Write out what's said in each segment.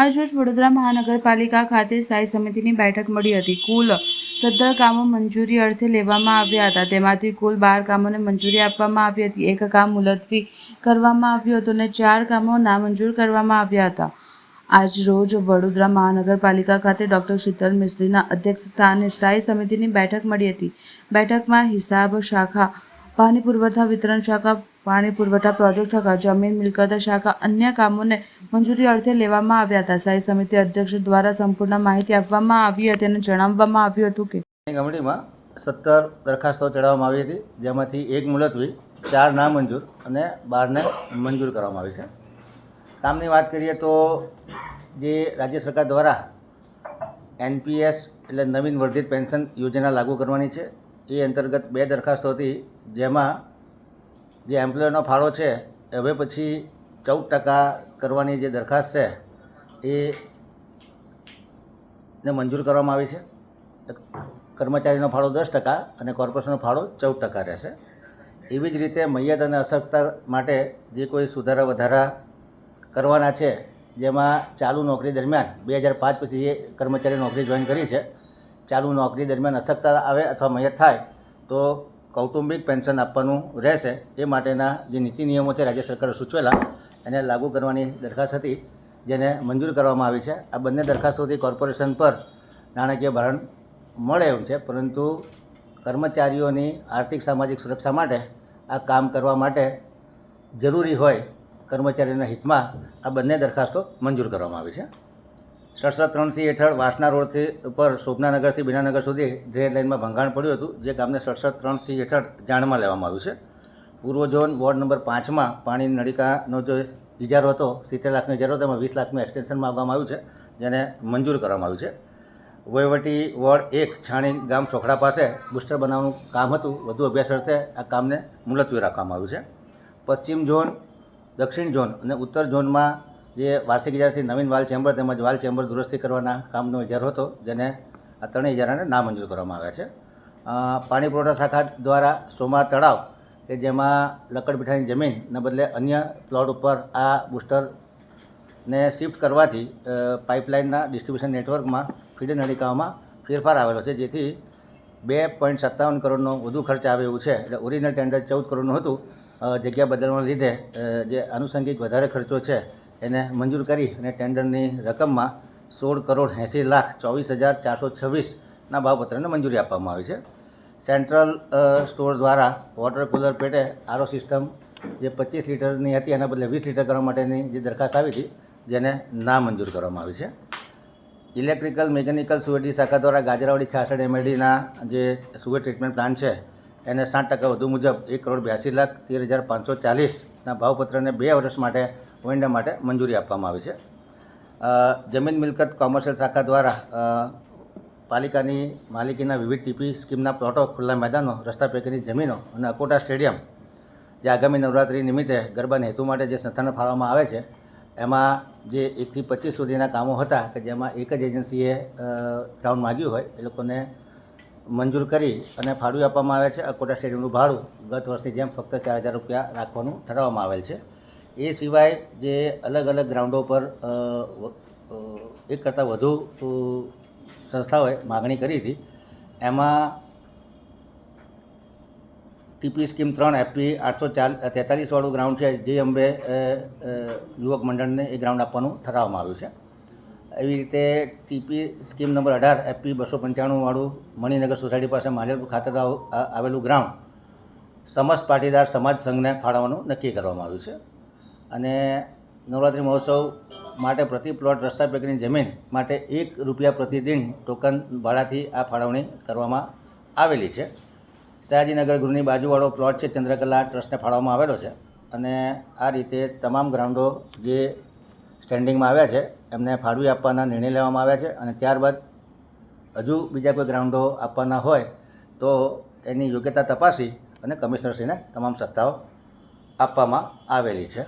આજરોજ વડોદરા મહાનગરપાલિકા ખાતે સ્થાયી સમિતિની બેઠક મળી હતી. કુલ સત્તર કામો મંજૂરી અર્થે લેવામાં આવ્યા હતા. તેમાંથી કુલ બાર કામોને મંજૂરી આપવામાં આવી હતી. એક કામ મુલતવી કરવામાં આવ્યું હતું અને ચાર કામો નામંજૂર કરવામાં આવ્યા હતા. આજ રોજ વડોદરા મહાનગરપાલિકા ખાતે ડોક્ટર શીતલ મિસ્ત્રીના અધ્યક્ષસ્થાને સ્થાયી સમિતિની બેઠક મળી હતી. બેઠકમાં હિસાબ શાખા પાણી પુરવઠા વિતરણ શાખા, પાણી પુરવઠા પ્રોજેક્ટ શાખા, જમીન મિલકત શાખા, અન્ય કામોને મંજૂરી અર્થે લેવામાં આવ્યા હતા. સ્થાયી સમિતિ અધ્યક્ષ દ્વારા સંપૂર્ણ માહિતી આપવામાં આવી હતી અને જણાવવામાં આવ્યું હતું કે ની સત્તર દરખાસ્તો ચડાવવામાં આવી હતી, જેમાંથી એક મુલતવી, ચાર નામંજૂર અને બારને મંજૂર કરવામાં આવી છે. કામની વાત કરીએ તો જે રાજ્ય સરકાર દ્વારા એનપીએસ એટલે નવીન વર્ધિત પેન્શન યોજના લાગુ કરવાની છે. એ અંતર્ગત બે દરખાસ્તો હતી, જેમાં જે એમ્પ્લોયરનો ફાળો છે હવે પછી ચૌદ ટકા કરવાની જે દરખાસ્ત છે, એ ને મંજૂર કરવામાં આવી છે. કર્મચારીનો ફાળો દસ ટકા અને કોર્પોરેશનનો ફાળો ચૌદ ટકા રહેશે. એવી જ રીતે મૈયત અને અસક્તા માટે જે કોઈ સુધારા વધારા કરવાના છે, જેમાં ચાલુ નોકરી દરમિયાન બે હજાર પાંચ પછી જે કર્મચારી નોકરી જોઈન કરી છે ચાલુ નોકરી દરમિયાન અસક્તા આવે અથવા મયત થાય, તો કૌટુંબિક પેન્શન આપવાનું રહેશે. એ માટેના જે નીતિ નિયમો છે, રાજ્ય સરકારે સૂચવેલા. એને લાગુ કરવાની દરખાસ્ત હતી, જેને મંજૂર કરવામાં આવી છે. આ બંને દરખાસ્તોથી કોર્પોરેશન પર નાણાકીય ભારણ મળે એવું છે, પરંતુ કર્મચારીઓની આર્થિક સામાજિક સુરક્ષા માટે આ કામ કરવા માટે જરૂરી હોય કર્મચારીઓના હિતમાં આ બંને દરખાસ્તો મંજૂર કરવામાં આવી છે. સડસઠ ત્રણ સી હેઠળ વાસના રોડથી ઉપર શોભનાનગરથી બીનાનગર સુધી ડ્રેન લાઇનમાં ભંગાણ પડ્યું હતું. જે કામને સડસઠ ત્રણ સી હેઠળ જાણમાં લેવામાં આવ્યું છે. પૂર્વ ઝોન વોર્ડ નંબર પાંચમાં પાણીની નળિકાનો જો ઇજારો હતો, સિત્તેર લાખનો ઇજારો હતો, એમાં વીસ લાખનું એક્સટેન્શનમાં આપવામાં આવ્યું છે, જેને મંજૂર કરવામાં આવ્યું છે. વહીવટી વોર્ડ એક, છાણી ગામ સોખડા પાસે બુસ્ટર બનાવવાનું કામ હતું. વધુ અભ્યાસ અર્થે આ કામને મુલતવી રાખવામાં આવ્યું છે. પશ્ચિમ ઝોન, દક્ષિણ ઝોન અને ઉત્તર ઝોનમાં જે વાર્ષિક ઇજારાથી નવીન વાલ ચેમ્બર તેમજ વાલ ચેમ્બર દુરસ્તી કરવાના કામનો ઇજારો હતો, જેને આ ત્રણેય ઇજારાને નામંજૂર કરવામાં આવ્યા છે. પાણી પુરવઠા શાખા દ્વારા સોમા તળાવ કે જેમાં લકડપીઠાની જમીનના બદલે અન્ય પ્લોટ ઉપર આ બુસ્ટરને શિફ્ટ કરવાથી પાઇપલાઇનના ડિસ્ટ્રીબ્યુશન નેટવર્કમાં ફીડ નળિકાઓમાં ફેરફાર આવેલો છે, જેથી બે પોઈન્ટ સત્તાવન કરોડનો વધુ ખર્ચ આવે એવું છે. એટલે ઓરિજિનલ ટેન્ડર ચૌદ કરોડનું હતું. જગ્યા બદલવાના લીધે જે આનુષંગિક વધારે ખર્ચો છે એને મંજૂર કરી અને ટેન્ડરની રકમમાં સોળ કરોડ એંસી લાખ ચોવીસ હજાર ચારસો છવ્વીસના ભાવપત્રને મંજૂરી આપવામાં આવી છે. સેન્ટ્રલ સ્ટોર દ્વારા વોટર કુલર પેટે આરો સિસ્ટમ જે પચીસ લીટરની હતી એના બદલે વીસ લીટર કરવા માટેની જે દરખાસ્ત આવી હતી, જેને ના મંજૂર કરવામાં આવી છે. ઇલેક્ટ્રિકલ મિકેનિકલ સુવેટી શાખા દ્વારા ગાજરાવાડી છાસઠ એમએલડીના જે સુવેટ ટ્રીટમેન્ટ પ્લાન છે, એને સાત ટકા વધુ મુજબ એક કરોડ બ્યાસી લાખ તેર હજાર પાંચસો ચાલીસના ભાવપત્રને બે વર્ષ માટે વંડા માટે મંજૂરી આપવામાં આવી છે. જમીન મિલકત કોમર્શિયલ શાખા દ્વારા પાલિકાની માલિકીના વિવિધ ટીપી સ્કીમના પ્લોટો, ખુલ્લા મેદાનો, રસ્તા પૈકીની જમીનો અને અકોટા સ્ટેડિયમ જે આગામી નવરાત્રિ નિમિત્તે ગરબાના હેતુ માટે જે સંસ્થાને ફાળવવામાં આવે છે, એમાં જે એકથી પચીસ સુધીના કામો હતા કે જેમાં એક જ એજન્સીએ ગ્રાઉન્ડ માગ્યું હોય, એ લોકોને મંજૂર કરી અને ફાળવી આપવામાં આવે છે. અકોટા સ્ટેડિયમનું ભાડું ગત વર્ષની જેમ ફક્ત ચાર હજાર રૂપિયા રાખવાનું ઠરાવવામાં આવેલ છે. એ સિવાય જે અલગ અલગ ગ્રાઉન્ડો પર એક કરતાં વધુ સંસ્થાઓએ માગણી કરી હતી. એમાં ટીપી સ્કીમ ત્રણ એફપી આઠસો ચાલ તેતાલીસવાળું ગ્રાઉન્ડ છે, જે અંબે યુવક મંડળને એ ગ્રાઉન્ડ આપવાનું ઠરાવવામાં આવ્યું છે. એવી રીતે ટીપી સ્કીમ નંબર અઢાર એફપી બસો પંચાણુંવાળું મણિનગર સોસાયટી પાસે માલેરપુર ખાતે આવ- આવેલું ગ્રાઉન્ડ સમસ્ત પાટીદાર સમાજ સંઘને ફાળવવાનું નક્કી કરવામાં આવ્યું છે. અને નવરાત્રિ મહોત્સવ માટે પ્રતિ પ્લોટ રસ્તા પેકીની જમીન માટે એક રૂપિયા પ્રતિદિન ટોકન ભાડાથી આ ફાળવણી કરવામાં આવેલી છે. સયાજીનગર ગૃહની બાજુવાળો પ્લોટ છે, ચંદ્રકલા ટ્રસ્ટને ફાળવવામાં આવેલો છે અને આ રીતે તમામ ગ્રાઉન્ડો જે સ્ટેન્ડિંગમાં આવ્યા છે, એમને ફાળવી આપવાના નિર્ણય લેવામાં આવ્યા છે અને ત્યારબાદ હજુ બીજા કોઈ ગ્રાઉન્ડો આપવાના હોય તો એની યોગ્યતા તપાસી અને કમિશનરશ્રીને તમામ સત્તાઓ આપવામાં આવેલી છે.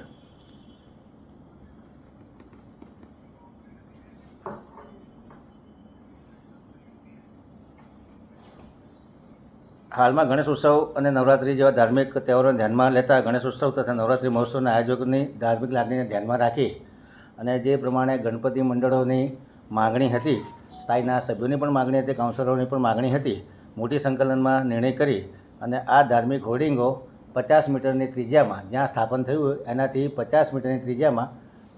હાલમાં ગણેશ ઉત્સવ અને નવરાત્રિ જેવા ધાર્મિક તહેવારોને ધ્યાનમાં લેતા ગણેશ ઉત્સવ તથા નવરાત્રિ મહોત્સવના આયોજકોની ધાર્મિક લાગણીને ધ્યાનમાં રાખી અને જે પ્રમાણે ગણપતિ મંડળોની માગણી હતી, સ્થાયીના સભ્યોની પણ માગણી હતી, કાઉન્સિલરોની પણ માગણી હતી, મોટી સંકલનમાં નિર્ણય કરી અને આ ધાર્મિક હોર્ડિંગો પચાસ મીટરની ત્રિજ્યામાં જ્યાં સ્થાપન થયું એનાથી પચાસ મીટરની ત્રિજ્યામાં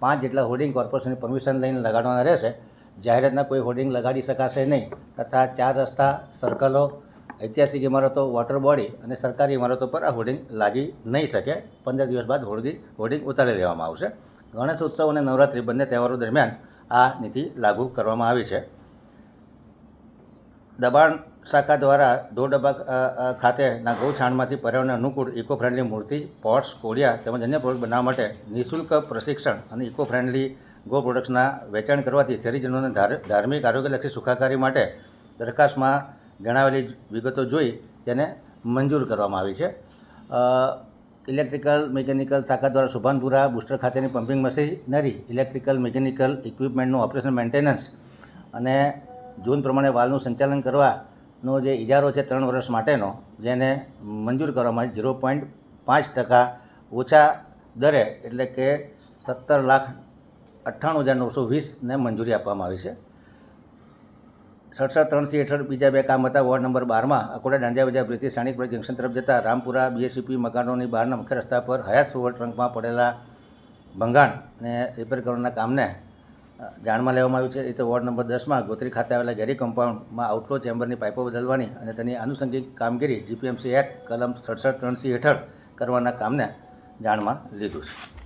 પાંચ જેટલા હોર્ડિંગ કોર્પોરેશનની પરમિશન લઈને લગાડવાના રહેશે. જાહેરાતના કોઈ હોર્ડિંગ લગાડી શકાશે નહીં તથા ચાર રસ્તા, સર્કલો ઐતિહાસિક ઇમારતો વોટર બોડી અને સરકારી ઇમારતો પર આ હોર્ડિંગ લાગી નહીં શકે. પંદર દિવસ બાદ હોર્ડિંગ હોર્ડિંગ ઉતારી દેવામાં આવશે. ગણેશ ઉત્સવ અને નવરાત્રિ બંને તહેવારો દરમિયાન આ નીતિ લાગુ કરવામાં આવી છે. દબાણ શાખા દ્વારા અ, ખાતેના ગૌછાણમાંથી પર્યાવરણ અનુકૂળ ઇકો ફ્રેન્ડલી મૂર્તિ પોટ્સ કોડિયા તેમજ અન્ય પ્રોડક્ટ બનાવવા માટે નિઃશુલ્ક પ્રશિક્ષણ અને ઇકો ફ્રેન્ડલી ગો પ્રોડક્ટ્સના વેચાણ કરવાથી શહેરીજનોને ધાર- ધાર્મિક આરોગ્યલક્ષી સુખાકારી માટે દરખાસ્તમાં જણાવેલી વિગતો જોઈ તેને મંજૂર કરવામાં આવી છે. ઇલેક્ટ્રિકલ, મિકેનિકલ શાખા દ્વારા શુભાનપુરા બુસ્ટર ખાતેની પમ્પિંગ મશીનરી, ઇલેક્ટ્રિકલ, મિકેનિકલ ઇક્વિપમેન્ટનું ઓપરેશન મેન્ટેનન્સ અને જૂન પ્રમાણે વાલનું સંચાલન કરવાનો જે ઇજારો છે ત્રણ વર્ષ માટેનો, જેને મંજૂર કરવામાં ઝીરો પોઈન્ટ પાંચ ટકા ઓછા દરે, એટલે કે સત્તર લાખ અઠ્ઠાણું હજાર નવસો વીસને મંજૂરી આપવામાં આવી છે. સડસઠ ત્રણસી હેઠળ બીજા બે કામ હતા. વોર્ડ નંબર બારમાં અકોડા દાંડિયા બજાર બ્રિટિશ સાણિકપુરા જંકશન તરફ જતા રામપુરા બીએસસીપી મકાનોની બહારના મુખ્ય રસ્તા પર હયાત સુવર ટ્રંકમાં પડેલા ભંગાણને રિપેર કરવાના કામને જાણમાં લેવામાં આવ્યું છે. એ તો વોર્ડ નંબર દસમાં ગોત્રી ખાતે આવેલા ગેરી કમ્પાઉન્ડમાં આઉટફ્લો ચેમ્બરની પાઇપો બદલવાની અને તેની આનુષંગિક કામગીરી જીપીએમસી એક્ટ કલમ સડસઠ ત્રણસી હેઠળ કરવાના કામને જાણમાં લીધું છે.